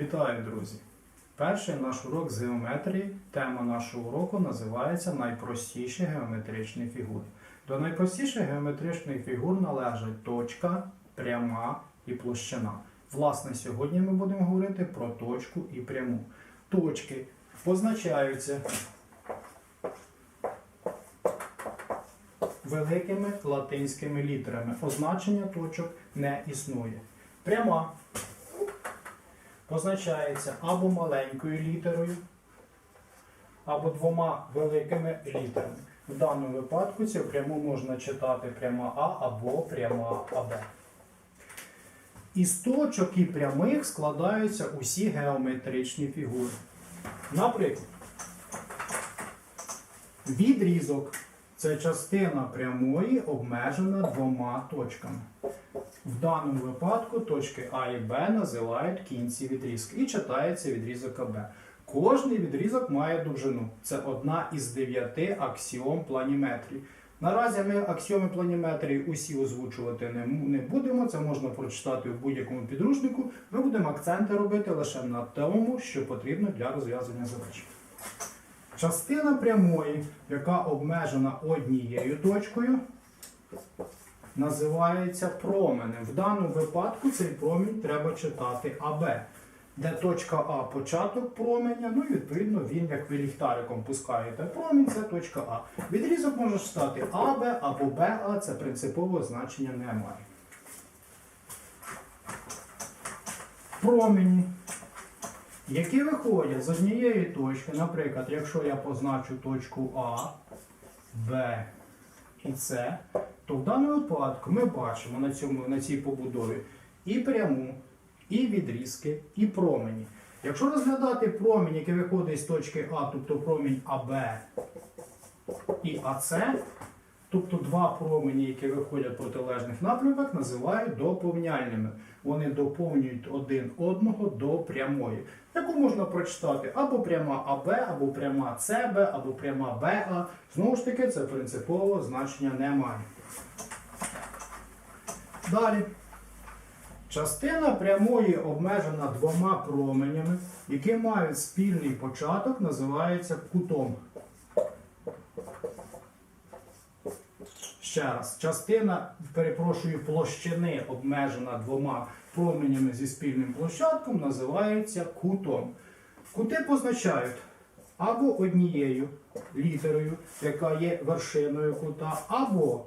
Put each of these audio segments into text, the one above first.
Вітаю, друзі! Перший наш урок з геометрії. Тема нашого уроку називається Найпростіші геометричні фігури. До найпростіших геометричних фігур належать точка, пряма і площина. Власне, сьогодні ми будемо говорити про точку і пряму. Точки позначаються великими латинськими літерами. Означення точок не існує. Пряма позначається або маленькою літерою, або двома великими літерами. В даному випадку цю пряму можна читати пряма А або пряма АБ. Із точок і прямих складаються усі геометричні фігури. Наприклад, відрізок це частина прямої обмежена двома точками. В даному випадку точки А і Б називають кінці відрізки і читається відрізок АБ. Кожний відрізок має довжину. Це одна із дев'яти аксіом планіметрії. Наразі ми аксіоми планіметрії усі озвучувати не, будемо. Це можна прочитати в будь-якому підручнику. Ми будемо акценти робити лише на тому, що потрібно для розв'язання задач. Частина прямої, яка обмежена однією точкою, називається променем. В даному випадку цей промінь треба читати АБ, де точка А початок променя, ну і відповідно він, як ви ліхтариком пускаєте промінь, це точка А. Відрізок може стати АБ або БА, це принципового значення не має. Промені, які виходять з однієї точки, наприклад, якщо я позначу точку А, Б і С, то в даному випадку ми бачимо на, цьому, на цій побудові і пряму, і відрізки, і промені. Якщо розглядати промінь, який виходить з точки А, тобто промінь АБ і АС, тобто два промені, які виходять в протилежних напрямках, називають доповняльними. Вони доповнюють один одного до прямої, яку можна прочитати або пряма АБ, або пряма СБ, або пряма БА. Знову ж таки, це принципового значення не має. Далі. Частина прямої обмежена двома променями, які мають спільний початок, називається кутом. Ще раз, частина, перепрошую, площини обмежена двома променями зі спільним площадком, називається кутом. Кути позначають або однією літерою, яка є вершиною кута, або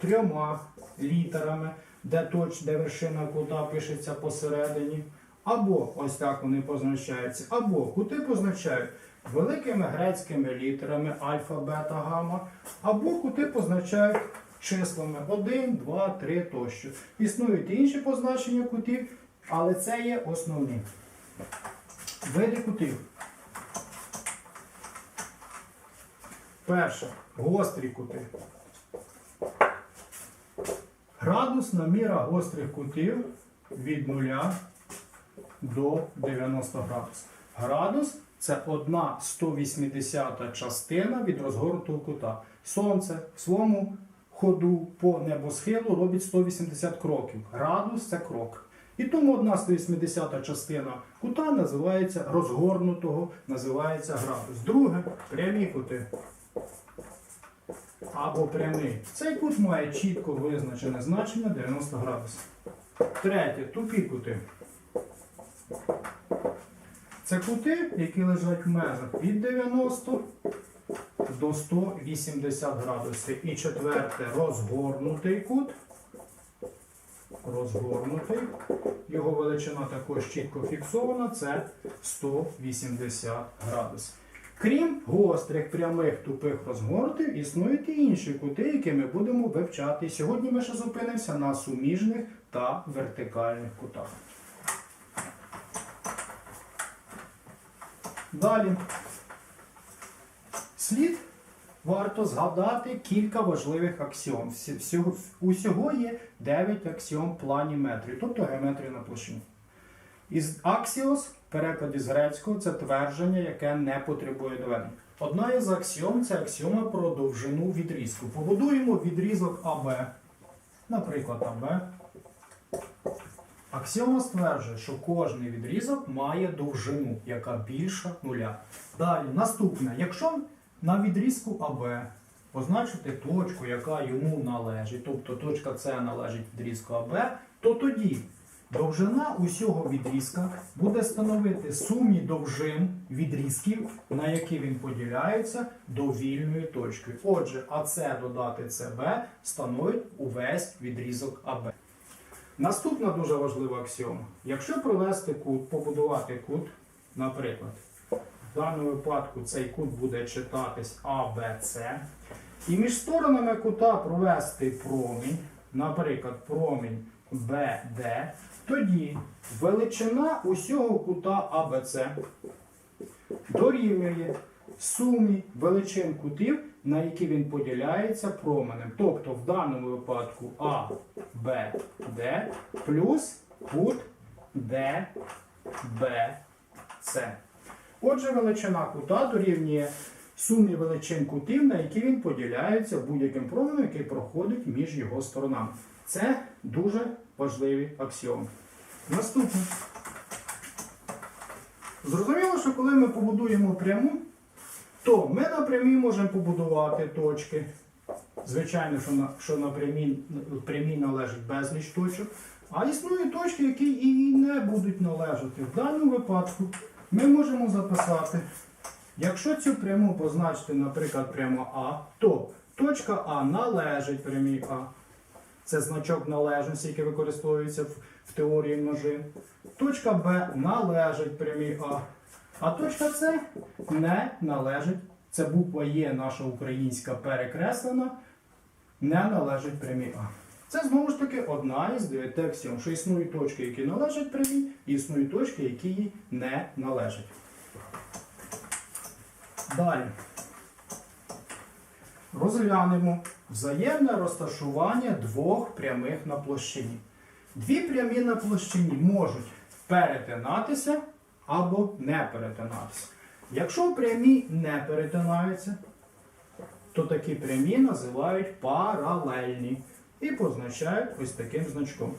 трьома літерами, де точ, де вершина кута пишеться посередині, або ось так вони позначаються, або кути позначають великими грецькими літерами альфа, бета, гамма, або кути позначають числами 1, 2, 3 тощо. Існують інші позначення кутів, але це є основні. Види кутів. Перше. Гострі кути. Градусна міра гострих кутів від 0 до 90 градусів. Градус це одна 180 частина від розгорнутого кута. Сонце в своєму ходу по небосхилу робить 180 кроків. Градус це крок. І тому одна 180 частина кута називається розгорнутого, називається градус. Друге прямі кути або прямий. Цей кут має чітко визначене значення 90 градусів. Третє тупі кути. Це кути, які лежать в межах від 90 до 180 градусів. І четверте розгорнутий кут. Розгорнутий. Його величина також чітко фіксована. Це 180 градусів. Крім гострих, прямих, тупих розгорнутих, існують і інші кути, які ми будемо вивчати. Сьогодні ми ще зупинимося на суміжних та вертикальних кутах. Далі. Слід варто згадати кілька важливих аксіом. Всього, усього є 9 аксіом планіметрії, тобто геометрії на площині. Із аксіос, в перекладі з грецького, це твердження, яке не потребує доведення. Одна із аксіом це аксіома про довжину відрізку. Побудуємо відрізок АБ, наприклад, АБ, Аксіома стверджує, що кожний відрізок має довжину, яка більша нуля. Далі, наступне, якщо на відрізку АБ позначити точку, яка йому належить, тобто точка С належить відрізку АБ, то тоді довжина усього відрізка буде становити сумі довжин відрізків, на які він поділяється довільною точкою. Отже, АС додати СБ становить увесь відрізок АБ. Наступна дуже важлива аксіома. Якщо провести кут, побудувати кут, наприклад, в даному випадку цей кут буде читатись АБЦ, і між сторонами кута провести промінь, наприклад, промінь БД, тоді величина усього кута АБЦ дорівнює сумі величин кутів, на які він поділяється променем. Тобто в даному випадку А, Б, Д плюс кут Д, Б, С. Отже, величина кута дорівнює сумі величин кутів, на які він поділяється будь-яким променем, який проходить між його сторонами. Це дуже важливі аксіоми. Наступне. Зрозуміло, що коли ми побудуємо пряму, то ми на прямій можемо побудувати точки. Звичайно, що на, що на прямій, прямій належить безліч точок. А існують точки, які і не будуть належати. В даному випадку ми можемо записати, якщо цю пряму позначити, наприклад, прямо А, то точка А належить прямій А. Це значок належності, який використовується в, в теорії множин. Точка Б належить прямій А. А точка С не належить. Це буква Є наша українська перекреслена, не належить прямій А. Це знову ж таки одна із дев'яти аксіом, що існують точки, які належать прямій, і існують точки, які їй не належать. Далі. Розглянемо взаємне розташування двох прямих на площині. Дві прямі на площині можуть перетинатися або не перетинатися. Якщо прямі не перетинаються, то такі прямі називають паралельні і позначають ось таким значком.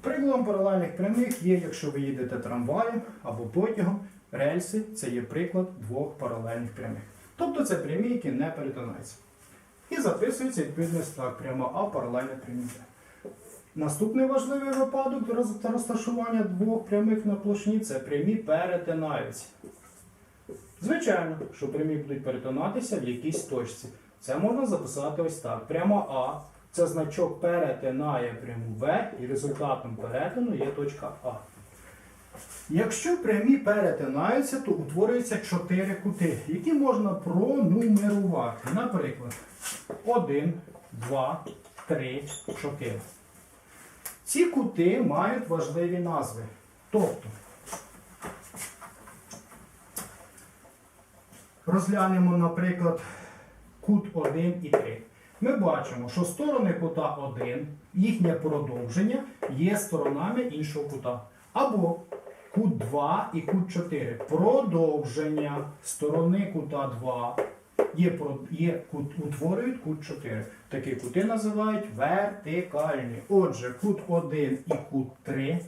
Прикладом паралельних прямих є, якщо ви їдете трамваєм або потягом, рельси це є приклад двох паралельних прямих. Тобто це прямі, які не перетинаються. І записується відповідно так, прямо А паралельне прямі Б. Наступний важливий випадок роз- розташування двох прямих на площині це прямі перетинаються. Звичайно, що прямі будуть перетинатися в якійсь точці. Це можна записати ось так. Прямо А це значок перетинає пряму Б, і результатом перетину є точка А. Якщо прямі перетинаються, то утворюються чотири кути, які можна пронумерувати. Наприклад, 1, 2, 3, 4. Ці кути мають важливі назви. Тобто, розглянемо, наприклад, кут 1 і 3. Ми бачимо, що сторони кута 1, їхнє продовження є сторонами іншого кута. Або кут 2 і кут 4. Продовження сторони кута 2 є, є кут, утворюють кут 4. Такі кути називають вертикальні. Отже, кут 1 і кут 3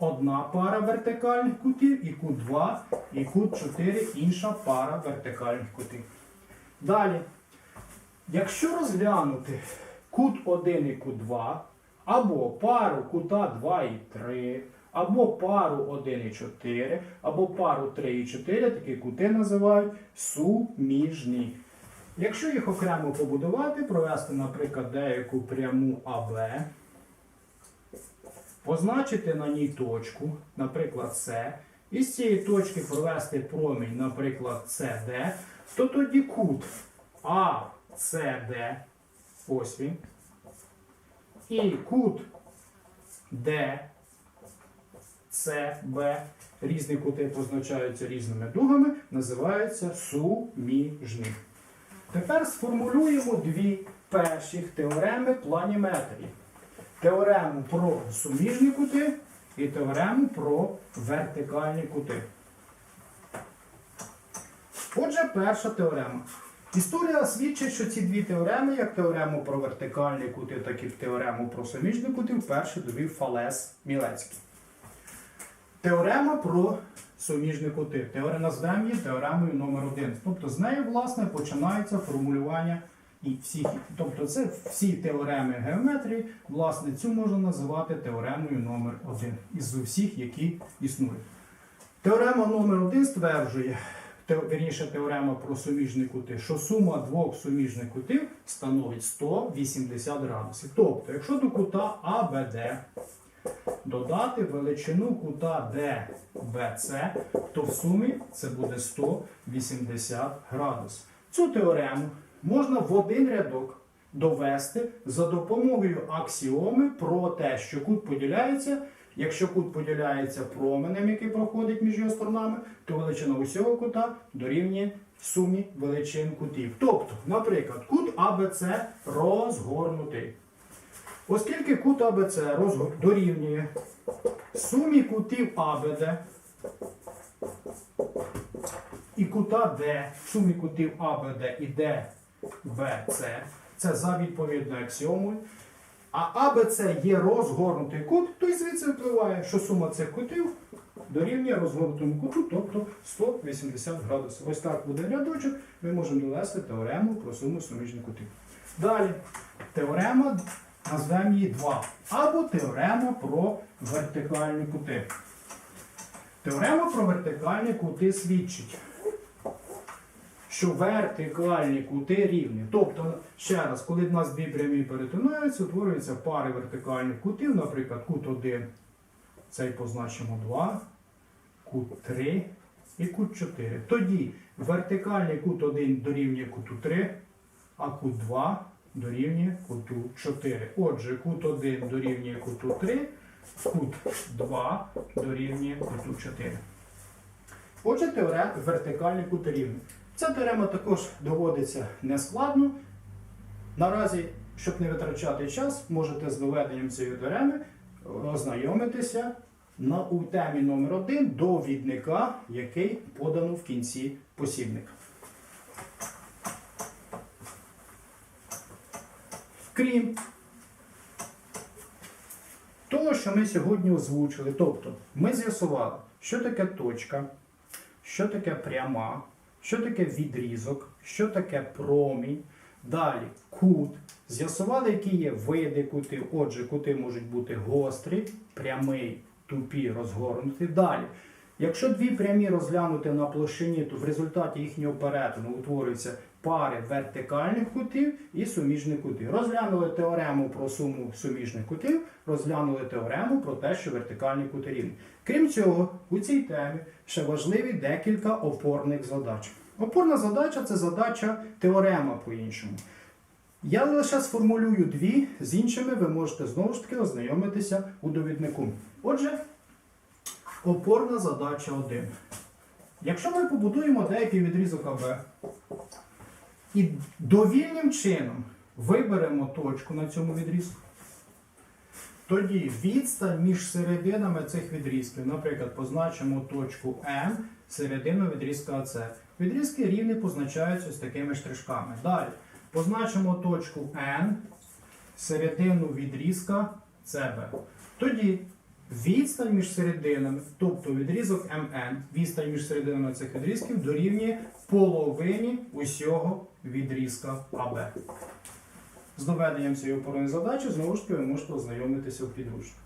одна пара вертикальних кутів, і кут 2, і кут 4 інша пара вертикальних кутів. Далі, якщо розглянути кут 1 і кут 2, або пару кута 2 і 3, або пару 1 і 4, або пару 3 і 4, такі кути називають суміжні. Якщо їх окремо побудувати, провести, наприклад, деяку пряму АБ, позначити на ній точку, наприклад, С, і з цієї точки провести промінь, наприклад, CD, то тоді кут ACD, ось він, і кут DCB, різні кути позначаються різними дугами, називаються суміжні. Тепер сформулюємо дві перші теореми планіметрії. Теорему про суміжні кути і теорему про вертикальні кути. Отже, перша теорема. Історія свідчить, що ці дві теореми, як теорему про вертикальні кути, так і теорему про суміжні кути, вперше довів Фалес Мілецький. Теорема про суміжні кути. Теорія назвемо її теоремою номер 1 Тобто з нею, власне, починається формулювання і всіх. Тобто це всі теореми геометрії, власне, цю можна називати теоремою номер 1 із усіх, які існують. Теорема номер 1 стверджує, вірніше теорема про суміжні кути, що сума двох суміжних кутів становить 180 градусів. Тобто, якщо до кута АБД додати величину кута DBC, то в сумі це буде 180 градусів. Цю теорему можна в один рядок довести за допомогою аксіоми про те, що кут поділяється. Якщо кут поділяється променем, який проходить між його сторонами, то величина усього кута дорівнює сумі величин кутів. Тобто, наприклад, кут АБЦ розгорнутий. Оскільки кут АБЦ дорівнює сумі кутів АБД і кута Д, сумі кутів АБД і ДБЦ, це за відповідною аксіомою. А АБЦ є розгорнутий кут, то й звідси випливає, що сума цих кутів дорівнює розгорнутому куту, тобто 180 градусів. Ось так буде рядочок, ми можемо довести теорему про суму суміжних кутів. Далі, теорема, назвемо її 2. Або теорема про вертикальні кути. Теорема про вертикальні кути свідчить, що вертикальні кути рівні. Тобто, ще раз, коли в нас дві прямі перетинаються, утворюються пари вертикальних кутів, наприклад, кут 1, цей позначимо 2, кут 3 і кут 4. Тоді вертикальний кут 1 дорівнює куту 3, а кут 2 дорівнює куту 4. Отже, кут 1 дорівнює куту 3, кут 2 дорівнює куту 4. Отже, теорема вертикальний кут рівний. Ця теорема також доводиться нескладно. Наразі, щоб не витрачати час, можете з доведенням цієї теореми ознайомитися на, у темі номер 1 довідника, який подано в кінці посібника. Крім того, що ми сьогодні озвучили, тобто ми з'ясували, що таке точка, що таке пряма, що таке відрізок, що таке промінь, далі кут. З'ясували, які є види кутів. Отже, кути можуть бути гострі, прямий, тупі, розгорнуті. Далі. Якщо дві прямі розглянути на площині, то в результаті їхнього перетину утворюються пари вертикальних кутів і суміжних кутів. Розглянули теорему про суму суміжних кутів, розглянули теорему про те, що вертикальні кути рівні. Крім цього, у цій темі ще важливі декілька опорних задач. Опорна задача це задача теорема по-іншому. Я лише сформулюю дві, з іншими ви можете знову ж таки ознайомитися у довіднику. Отже, опорна задача 1. Якщо ми побудуємо деякий відрізок АБ і довільним чином виберемо точку на цьому відрізку, тоді відстань між серединами цих відрізків, наприклад, позначимо точку М, середину відрізка АС. Відрізки рівні позначаються з такими штришками. Далі позначимо точку N, середину відрізка CB. Тоді відстань між серединами, тобто відрізок МН, відстань між серединами цих відрізків дорівнює половині усього відрізка АБ. З доведенням цієї опорної задачі, знову ж таки, ви можете ознайомитися у підручнику.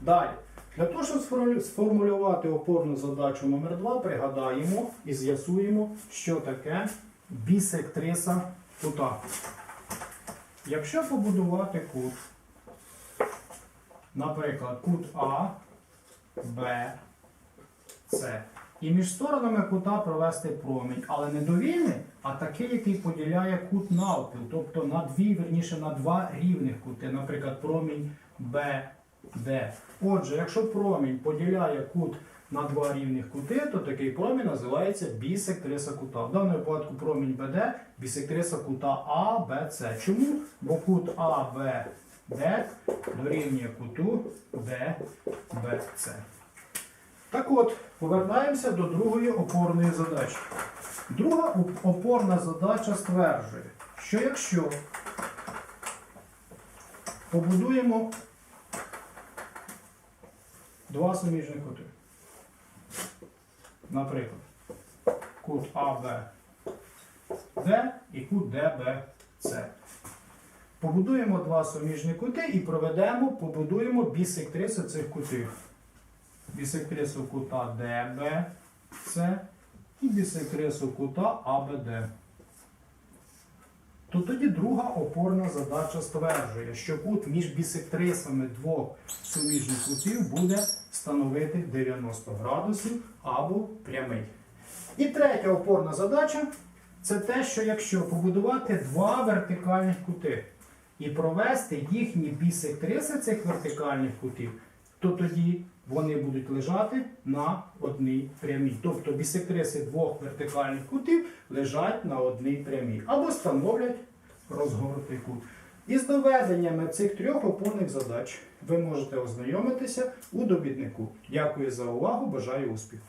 Далі. Для того, щоб сформулювати опорну задачу номер 2 пригадаємо і з'ясуємо, що таке бісектриса кута. Якщо побудувати кут, наприклад, кут А, Б, С, і між сторонами кута провести промінь, але не довільний, а такий, який поділяє кут навпіл, тобто на дві, верніше на два рівних кути, наприклад, промінь Д. Отже, якщо промінь поділяє кут на два рівних кути, то такий промінь називається бісектриса кута. В даному випадку промінь БД бісектриса кута А, Б, С. Чому? Бо кут А, Б, Д дорівнює куту Б, Так от, повертаємося до другої опорної задачі. Друга опорна задача стверджує, що якщо побудуємо два суміжні кути, наприклад, кут АБ Д і кут ДБЦ. Побудуємо два суміжні кути і проведемо, побудуємо бісектрису цих кутів. Бісектрису кута ДБЦ і бісектрису кута АБД. То тоді друга опорна задача стверджує, що кут між бісектрисами двох суміжних кутів буде становити 90 градусів або прямий. І третя опорна задача це те, що якщо побудувати два вертикальних кути і провести їхні бісектриси цих вертикальних кутів, то тоді вони будуть лежати на одній прямій. Тобто бісектриси двох вертикальних кутів лежать на одній прямій або становлять розгорнутий кут. Із доведеннями цих трьох опорних задач ви можете ознайомитися у довіднику. Дякую за увагу, бажаю успіху!